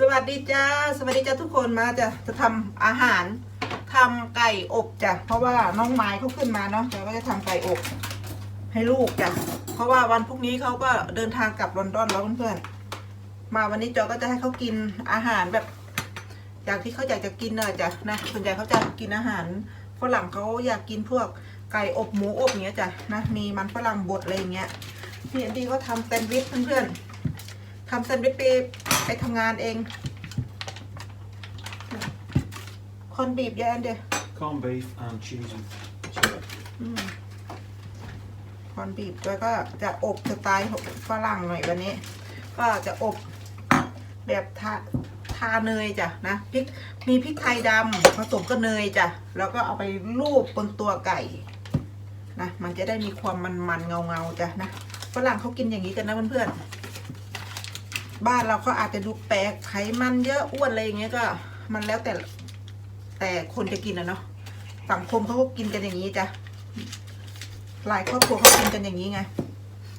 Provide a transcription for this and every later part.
สวัสดีจ้า สวัสดีจ้าทุกคนมาจะจะทำอาหารทำไก่อบจ้ะเพราะว่าน้องไม้เขาขึ้นมาเนาะเราก็จะทำไก่อบให้ลูกจ้ะเพราะว่าวันพรุ่งนี้เขาก็เดินทางกลับลอนดอนแล้วเพื่อนๆมาวันนี้จอก็จะให้เขากินอาหารแบบอย่างที่เขาอยากจะกินเนอะจ้ะนะส่วนใหญ่เขาจะกินอาหารฝรั่งเขาอยากกินพวกไก่อบหมูอบอย่างเงี้ยจ้ะนะมีมันฝรั่งบดอะไรเงี้ยพี่แอนดี้ก็ทำแซนด์วิชเพื่อนๆ ทำแซนด์วิชไปไปทำงานเอง คนบีบเยอะอันเดียว Corned beef and cheese and chili. คนบีบแล้วก็จะอบสไตล์ฝรั่งหน่อยวันนี้ ก็จะอบแบบทาทาเนยจ้ะนะพริกมีพริกไทยดำผสมกับเนยจ้ะแล้วก็เอาไปลูบบนตัวไก่นะมันจะได้มีความมันๆเงาๆจ้ะนะฝรั่งเขากินอย่างนี้กันนะเพื่อนๆ บ้านเราก็อาจจะดูแปลกไขมันเยอะอ้วนอะไรอย่างเงี้ยก็ มันแล้วแต่แต่คนจะกินอะเนาะสังคมเขาก็กินกันอย่างนี้จ้ะหลายครอบครัวเขากินกันอย่างนี้ไง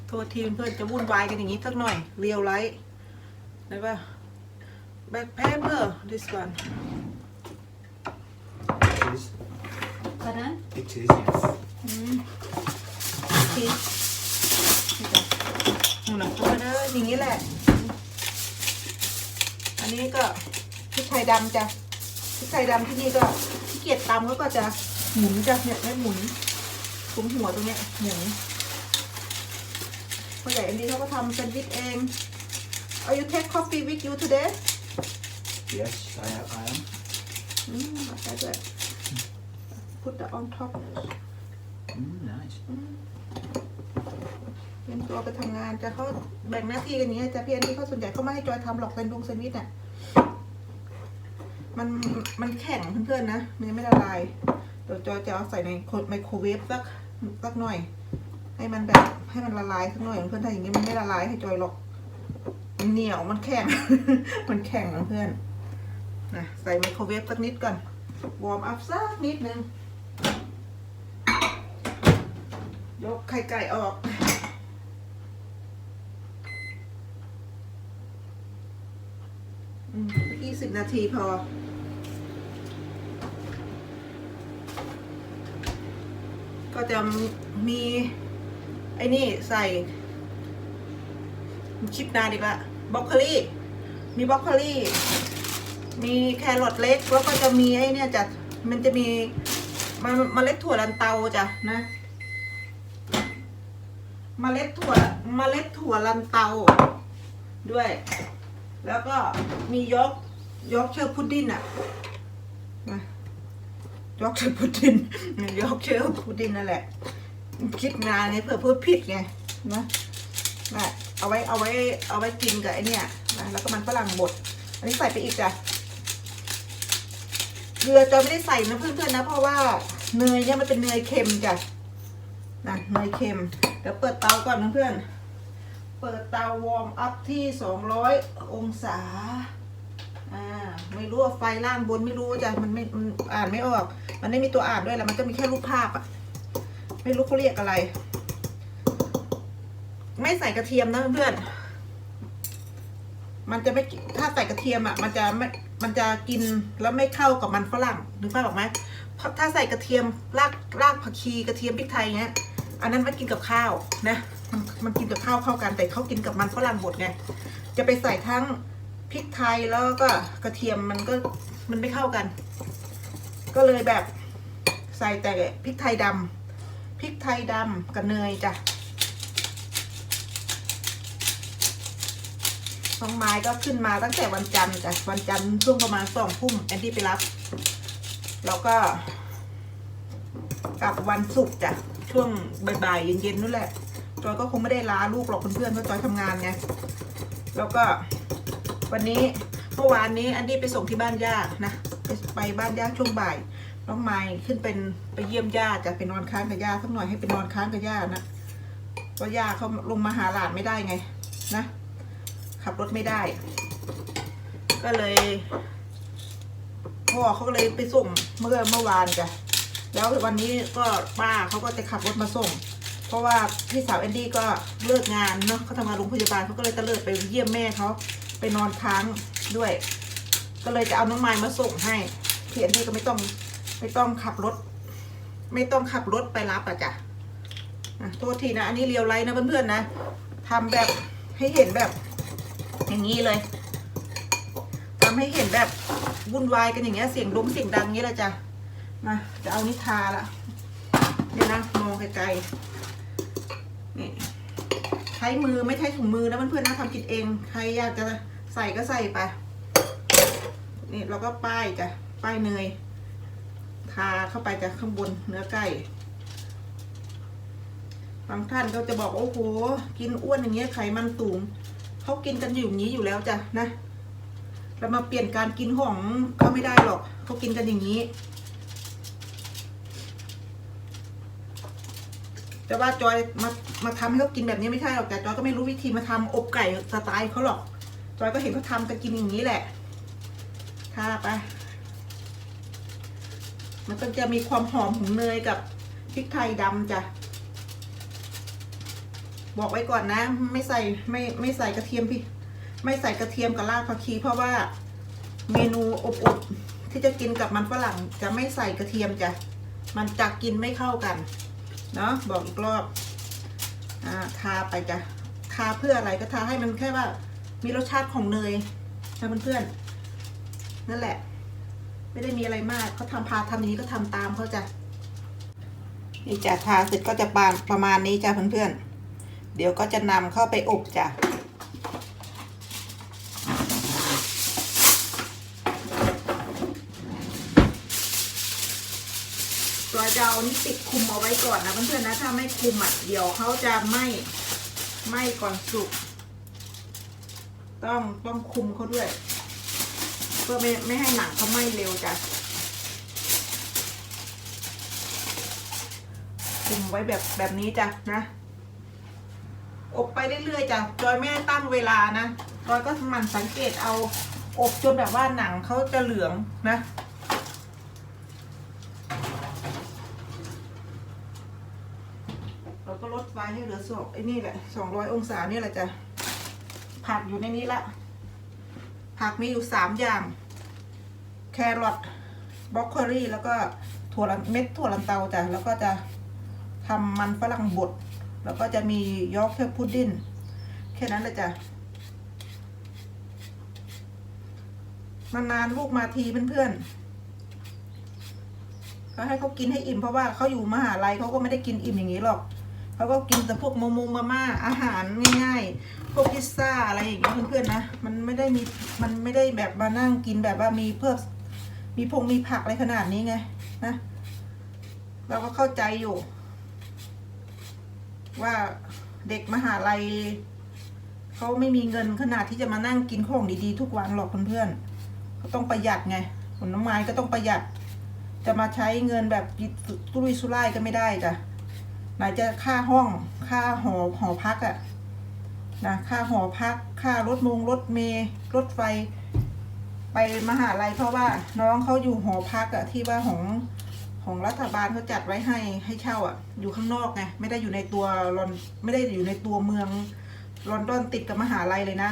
โทษทีเพื่อนจะวุ่นวายกันอย่างนี้สักหน่อยเรียวไลท์แล้วก็ back paper this one It is. Pardon? It is, yes. อืมชีสนี่จ้ะหนูหนักตัวเด้ออย่างนี้แหละ อันนี้ก็พริกไทยดำจ้ะพริกไทยดำที่นี่ก็ขี้เกียจตำเขาก็จะหมุนจ้ะเนี่ยไม่หมุนคุ้มหัวตรงเนี้ยหมุนพ่อใหญ่อันนี้เขาก็ทำแซนด์วิชเอง Are you take coffee with you today Yes, I, am- I am. อืมมาได้ด้วย Put the on top Mm, nice. เตรียมตัวไปทำงานจะเขาแบ่งหน้าที่กันอย่างนี้ยจะพี่อันนี้เขาส่วนใหญ่เขาไม่ให้จอยทำหรอกแซนดวงแซนด์วิชอะมันมันแข็งเพื่อนๆนะมันยังไม่ละลายเดี๋ยวจอยจะเอาใส่ในไมโครเวฟสักสักหน่อย ให้มันแบบให้มันละลายสักหน่อยเพื่อนถ้าอย่างนี้มันไม่ละลายให้จอยหรอกมันเหนียวมันแข็ง มันแข็งเพื่อนนะใส่ไมโครเวฟสักนิดก่อนวอร์มอัพสักนิดนึงยกไข่ไก่ออก ยี่ สิบนาทีพอ ก็จะมีไอ้นี่ใส่ชิปนานอีกละบรอกโคลีมีบรอกโคลีมีแครอทเล็ก แล้วก็จะมีไอ้เนี่ยจ้ะมันจะมีมันเมล็ดถั่วลันเตาจ้ะนะเมล็ดถั่วเมล็ดถั่วลันเตาด้วย แล้วก็มียก ยอกเชอร์พุดดิ้นอะนะยกเชอร์พุดดิ้นยอกเชอร์พุดดิ้นนั่นแหละ คิดงานนี้เพื่อพูดผิดไงนะนะเอาไว้เอาไว้เอาไว้กินกับไอเนี่ยนะแล้วก็มันฝรั่งบด อันนี้ใส่ไปอีกจ้ะเกลือจะไม่ได้ใส่นะเพื่อนๆนะ เพราะว่าเนยเนี่ยมันเป็นเนยเค็มจ้ะนะเนยเค็มเดี๋ยวเปิดเตาก่อนเพื่อนเปิดเตาวอร์มอัพที่ 200 องศา อ่าไม่รู้ว่าไฟล่างบนไม่รู้จ้ะมันไม่มันอ่านไม่ออก มันไม่มีตัวอ่านด้วยแหละมันจะมีแค่รูปภาพอะไม่รู้เขาเรียกอะไร ไม่ใส่กระเทียมนะเพื่อนมันจะไม่ถ้าใส่กระเทียมอะมันจะไม่มันจะกินแล้วไม่เข้ากับมันฝรั่งนึกภาพออกไหมถ้าใส่กระเทียมรากรากผักชีกระเทียมพริกไทยเงี้ยอันนั้นมันกินกับข้าวนะมันมันกินกับข้าวเข้ากันแต่เขากินกับมันฝรั่งบดไงจะไปใส่ทั้ง พริกไทยแล้วก็กระเทียมมันก็มันไม่เข้ากัน ก็เลยแบบใส่แต่พริกไทยดำพริกไทยดำกับเนยจ้ะน้องไม้ก็ขึ้นมาตั้งแต่วันจันทร์จ้ะวันจันทร์ช่วงประมาณสองทุ่มแอนดี้ไปรับ แล้วก็กลับวันศุกร์จ้ะช่วงบ่ายๆเย็นๆนู่นแหละจอยก็คงไม่ได้ลาลูกหรอกเพื่อนๆเพราะจอยทำงานไงแล้วก็ วันนี้เมื่อวานนี้อันดี้ไปส่งที่บ้านย่านะไปไปบ้านย่าช่วงบ่ายน้องไม้ขึ้นเป็นไปเยี่ยมย่าจะไปนอนค้างกับย่าสักหน่อยให้ไปนอนค้างกับย่านะเพราะย่าเขาลงมาหาหลานไม่ได้ไงนะ ขับรถไม่ได้ ก็เลยพ่อเขาก็เลยไปส่งเมื่อเมื่อวานจ้ะแล้ววันนี้ก็ป้าเขาก็จะขับรถมาส่ง เพราะว่าพี่สาวแอนดี้ก็เลิกงานเนาะเขาทำงานโรงพยาบาลเขาก็เลยตะเลิดไปเยี่ยมแม่เขา ไปนอนค้างด้วย ก็เลยจะเอาน้องไม้มาส่งให้เพียนที่ก็ไม่ต้องไม่ต้องขับรถ ไม่ต้องขับรถไปรับอะจ้ะโทษทีนะ อันนี้เรียวไลท์นะเพื่อนๆนะทำแบบให้เห็นแบบ อย่างนี้เลยทำให้เห็นแบบวุ่นวายกันอย่างเงี้ยเสียงดงเสียงดังอย่างนี้แหละจ้ะมาจะเอานิทาละเนี่ยวนะมองไกลๆนี่ ช้มือไม่ใช้ถุงมือนะเพื่อนๆนะทำกินเอง ใครอยากจะใส่ก็ใส่ไป นี่เราก็ป้ายจ้ะ ป้ายเนย ทาเข้าไปจากข้างบนเนื้อไก่ บางท่านก็จะบอกว่าโอ้โห กินอ้วนอย่างเงี้ยไขมันสูง เขากินกันอยู่อย่างนี้อยู่แล้วจ้ะนะเรามาเปลี่ยนการกินของเขาไม่ได้หรอก เขากินกันอย่างนี้ แต่ว่าจอยมามาทำให้เขากินแบบนี้ไม่ใช่หรอกแต่จอยก็ไม่รู้วิธีมาทำอบไก่สไตล์เขาหรอก จอยก็เห็นเขาทำกันกินอย่างนี้แหละทาไปมันก็จะมีความหอมของเนยกับพริกไทยดำจ้ะบอกไว้ก่อนนะ ไม่ใส่ไม่ไม่ใส่กระเทียมพี่ ไม่ใส่กระเทียมกับรากผักชี เพราะว่าเมนูอบๆที่จะกินกับมันฝรั่งจะไม่ใส่กระเทียมจ้ะมันจะกินไม่เข้ากัน เนาะบอกอีกรอบอ่าทาไปจ้ะทาเพื่ออะไรก็ทาให้มันแค่ว่า มีรสชาติของเนยนะเพื่อนๆนั่นแหละ ไม่ได้มีอะไรมากเขาทำพาทำอย่างนี้ก็ทำตามเขาจ้ะนี่จ้ะทาเสร็จก็จะปานประมาณนี้จ้ะเพื่อนๆเดี๋ยวก็จะนำเข้าไปอบจ้ะ เราจะเอานี่ปิดคุมเอาไว้ก่อนนะเพื่อนๆนะถ้าไม่คุมอะเดี๋ยวเขาจะไหม้ไหม้ก่อนสุก ต้องต้องคุมเขาด้วย เพื่อไม่ไม่ให้หนังเขาไหม้เร็วจ้ะคุมไว้แบบแบบนี้จ้ะนะอบไปเรื่อยๆจ้ะจอยไม่ได้ตั้งเวลานะจอยก็มันสังเกตเอาอบจนแบบว่าหนังเขาจะเหลืองนะ เราก็ลดไฟให้เหลือสองไอ้นี่แหละสองร้อยองศาเนี่แหละจ้ะผักอยู่ในนี้ละผักมีอยู่สามอย่าง แครอทบรอกโคลีแล้วก็ถั่วลันเม็ดถั่วลันเตาจ้ะแล้วก็จะทำมันฝรั่งบดแล้วก็จะมียอร์กเชอร์พุดดิ้งแค่นั้นเลยจ้ะนานๆลูกมาทีเพื่อนๆก็ให้เขากินให้อิ่มเพราะว่าเขาอยู่มหาลัยเขาก็ไม่ได้กินอิ่มอย่างนี้หรอก เขาก็กินแต่พวกโมโมมาม่าอาหารง่ายๆ พวกพิซซ่าอะไรอย่างเงี้ยเพื่อนๆนะ มันไม่ได้มี มันไม่ได้แบบมานั่งกินแบบว่ามีเพิ่มมีพงมีผักอะไรขนาดนี้ไงนะ เราก็เข้าใจอยู่ ว่าเด็กมหาลัยเขาไม่มีเงินขนาดที่จะมานั่งกินของดีๆ ทุกวันหรอกเพื่อนๆเขาต้องประหยัดไงผลน้ำไม้ก็ต้องประหยัด จะมาใช้เงินแบบตุรุยสุร่ายก็ไม่ได้จ้ะ ไหนจะค่าห้องค่าหอหอพักอะนะค่าหอพัก ค่ารถมงรถเมย์รถไฟ ไปมหาลัยเพราะว่าน้องเขาอยู่หอพักอะที่ว่าของของรัฐบาลเขาจัดไว้ให้ให้เช่าอะอยู่ข้างนอกไงไม่ได้อยู่ในตัวลอนไม่ได้อยู่ในตัวเมืองลอนดอนติดกับมหาลัยเลยนะ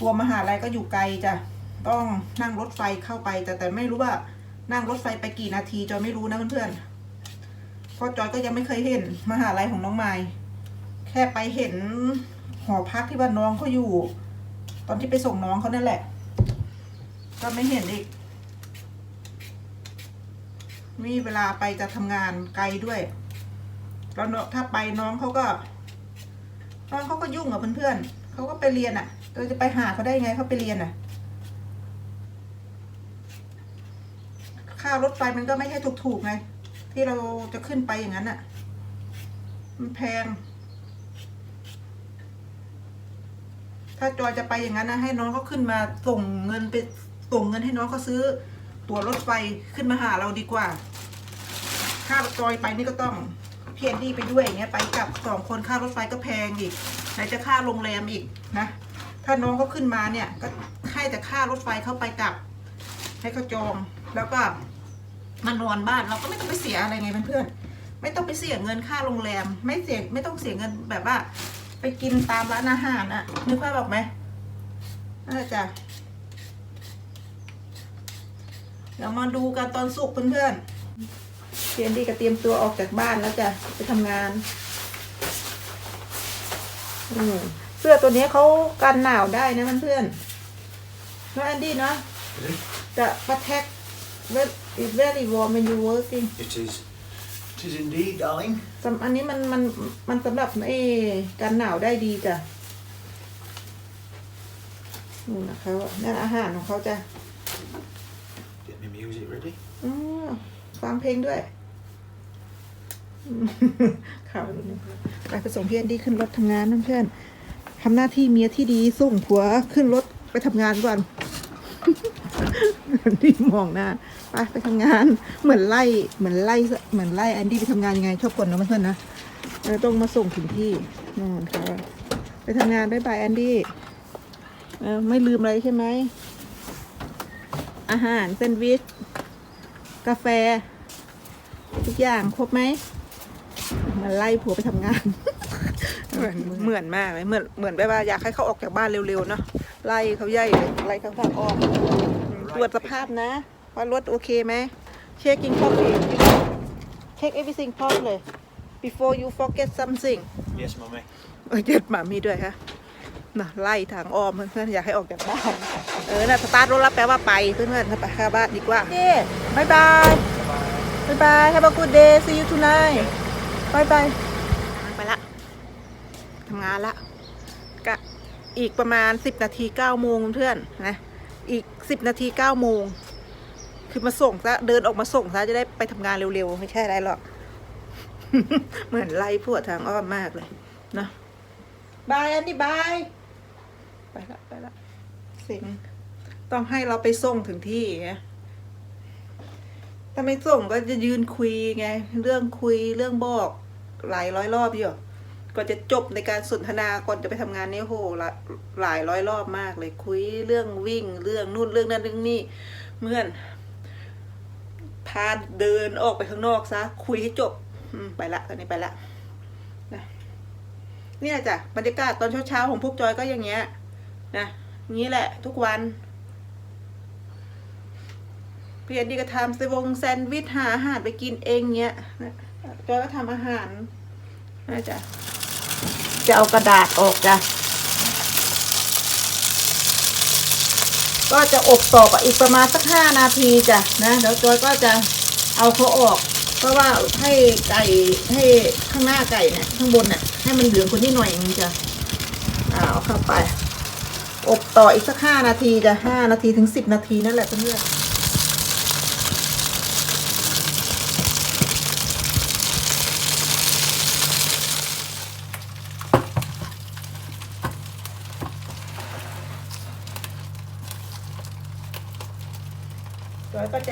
ตัวมหาลัยก็อยู่ไกลจ้ะต้องนั่งรถไฟเข้าไป แต่แต่ไม่รู้ว่านั่งรถไฟไปกี่นาทีจอยไม่รู้นะเพื่อนๆ พราะจอยก็ยังไม่เคยเห็นมหาลัยของน้องไม้แค่ไปเห็นหอพักที่ว่าน้องเขาอยู่ ตอนที่ไปส่งน้องเขานั่นแหละ ก็ไม่เห็นอีกมีเวลาไปจะทำงานไกลด้วยแล้วเนถ้าไปน้องเขาก็น้องเขาก็ยุ่งกับเพื่อนๆเขาก็ไปเรียนอะเราจะไปหาเขาได้ไงเขาไปเรียนอะค่ารถไฟมันก็ไม่ใช่ถูกๆไง ที่เราจะขึ้นไปอย่างนั้นอะ มันแพง ถ้าจอยจะไปอย่างนั้นนะให้น้องเขาขึ้นมาส่งเงินไปส่งเงินให้น้องเขาซื้อ ตั๋วรถไฟขึ้นมาหาเราดีกว่า ค่าจอยไปนี่ก็ต้องเพียนดีไปด้วยอย่างเงี้ยไปกลับสองคนค่ารถไฟก็แพงอีกไหนจะค่าโรงแรมอีกนะถ้าน้องเขาขึ้นมาเนี่ย ก็ให้แต่ค่ารถไฟเข้าไปกลับ ให้เขาจองแล้วก็ มานอนบ้านเราก็ไม่ต้องไปเสียอะไรไงเพื่อนๆไม่ต้องไปเสียเงินค่าโรงแรม ไม่เสียไม่ต้องเสียเงินแบบว่า ไปกินตามร้านอาหารอะนึกภาพออกไหมน่าจะเดี๋ยวมาดูกันตอนสุกเพื่อนๆเพียนดีก็เตรียมตัวออกจากบ้านแล้วจ้ะไปทำงานอืมเสื้อตัวนี้เขากันหนาวได้นะเพื่อนๆน้องแอนดี้เนาะ Really? จะ protect very it's very warm when you working It is. It is indeed, darling. สำอันนี้มันมันมันสำหรับเอกันหนาวได้ดีจ้ะนี่นะเขานั่นอาหารของเขาจ้ะ Get my music ready. อืมฟังเพลงด้วยอืมข่าวไปไปส่งพี่แอนดี้ขึ้นรถทำงานนะเพื่อนทำหน้าที่เมียที่ดีส่งผัวขึ้นรถไปทำงานก่อนแอนดี้มองหน้า ไปไปทำงานเหมือนไล่เหมือนไล่เหมือนไล่แอนดี้ไปทำงานยังไงชอบกลนะเพื่อนๆนะเออต้องมาส่งถึงที่นอนค่ะไปทำงานบ๊ายบายแอนดี้ไม่ลืมอะไรใช่ไหมอาหารแซนด์วิชกาแฟ ทุกอย่างครบไหมมันไล่ผัวไปทำงาน เหมือนเหมือนมากเลยเหมือนเหมือนแบบว่าอยากให้เขาออกจากบ้านเร็วๆเนาะไล่เขาใหญ่เลยไล่เขาทางออกอืมตรวจสภาพนะ ว่ารถโอเคไหม เช็คกิ้งพอปเช็ค everything พอเลย before you forget something Yes, mummy. เออเจ็ดหมามีด้วยฮะน่ะไล่ทางอ้อมเพื่อนๆอยากให้ออกจากบ้านเออน่ะสตาร์ทรถแล้วแปลว่าไปเพื่อนๆถ้าไปเข้าบ้านดีกว่าเย้บายบายบายบาย have a good day see you tonight บายบายไปละทำงานละกะอีกประมาณสิบนาทีเก้าโมงเพื่อนนะอีกสิบนาทีเก้าโมง คือมาส่งซะเดินออกมาส่งซะจะได้ไปทำงานเร็วๆ ไม่ใช่อะไรหรอก เหมือนไล่พวกทางอ้อมมากเลยนะบายอันนี้บายไปละไปละเสิงต้องให้เราไปส่งถึงที่ไงถ้าไม่ส่งก็จะยืนคุยไง เรื่องคุยเรื่องบอก หลายร้อยรอบอยู่ก่อนจะจบในการสนทนาก่อนจะไปทำงานนี่โหหลายหลายร้อยรอบมากเลยคุยเรื่องวิ่งเรื่องนู่นเรื่องนั้นเรื่องนี้เมื่อน พาเดินออกไปข้างนอกซะ คุยให้จบไปละตอนนี้ไปละนะเนี่ยจ้ะบรรยากาศตอนเช้าๆของพวกจอยก็อย่างเงี้ยนะงี้แหละ ทุกวันพี่แอนดี้ก็ทำสวงแซนด์วิชหาอาหารไปกินเองเงี้ยนะจอยก็ทำอาหารนะจ๊ะจะเอากระดาษออกจ้ะ ก็จะอบต่อไปอีกประมาณสักห้านาทีจ้ะนะเดี๋ยวจอยก็จะเอาเขาออก เพราะว่าให้ไก่ให้ข้างหน้าไก่เนี่ยข้างบนเนี่ยให้มันเหลืองคนนี้หน่อยนึงจ้ะเอาเข้าไป อบต่ออีกสักห้านาทีจ้ะห้านาทีถึงสิบนาทีนั่นแหละเพื่อนๆ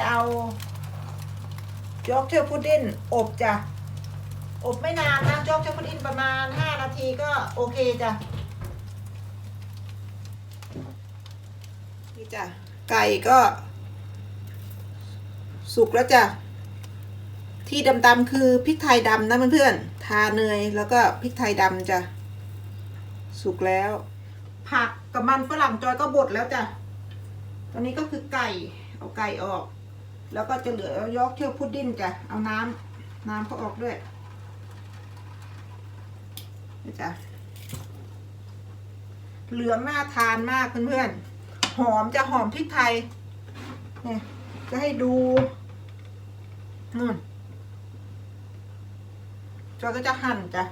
เดี๋ยวก็จะเอายกเชอร์พุดดิ้นอบจ้ะ อบไม่นานนะยอกเชอร์พุดดิ้นประมาณห้านาทีก็โอเคจ้ะ นี่จ้ะ ไก่ก็ สุกแล้วจ้ะ ที่ดำๆคือพริกไทยดำนะเพื่อนๆ ทาเนยแล้วก็พริกไทยดำจ้ะ สุกแล้ว ผักกับมันฝรั่งจอยก็บดแล้วจ้ะ ตอนนี้ก็คือไก่ เอาไก่ออก แล้วก็จะเหลือยอกเที่ยวพุดดิ้นจ้ะ เอาน้ำน้ำก็ออกด้วยนี่จ้ะ เหลืองน่าทานมากเพื่อนๆ หอมจะหอมพริกไทยเนี่ยจะให้ดูนู่นจอยก็จะหั่นจ้ะ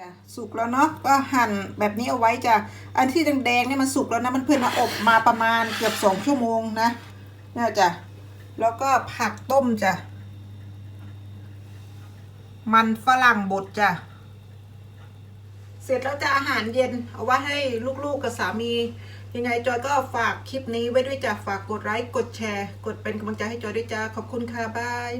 จ้ะสุกแล้วเนาะก็หั่นแบบนี้เอาไว้จ้ะอันที่แดงๆเนี่ยมันสุกแล้วนะมันเพื่อนมาอบมาประมาณเกือบสองชั่วโมงนะเนี่ยจ้ะแล้วก็ผักต้มจ้ะมันฝรั่งบดจ้ะเสร็จแล้วจะอาหารเย็น เอาไว้ให้ลูกๆกับสามี ยังไงจอยก็ฝากคลิปนี้ไว้ด้วยจ้ะฝากกดไลค์กดแชร์ กดเป็นกำลังใจให้จอยด้วยจ้าขอบคุณค่ะบาย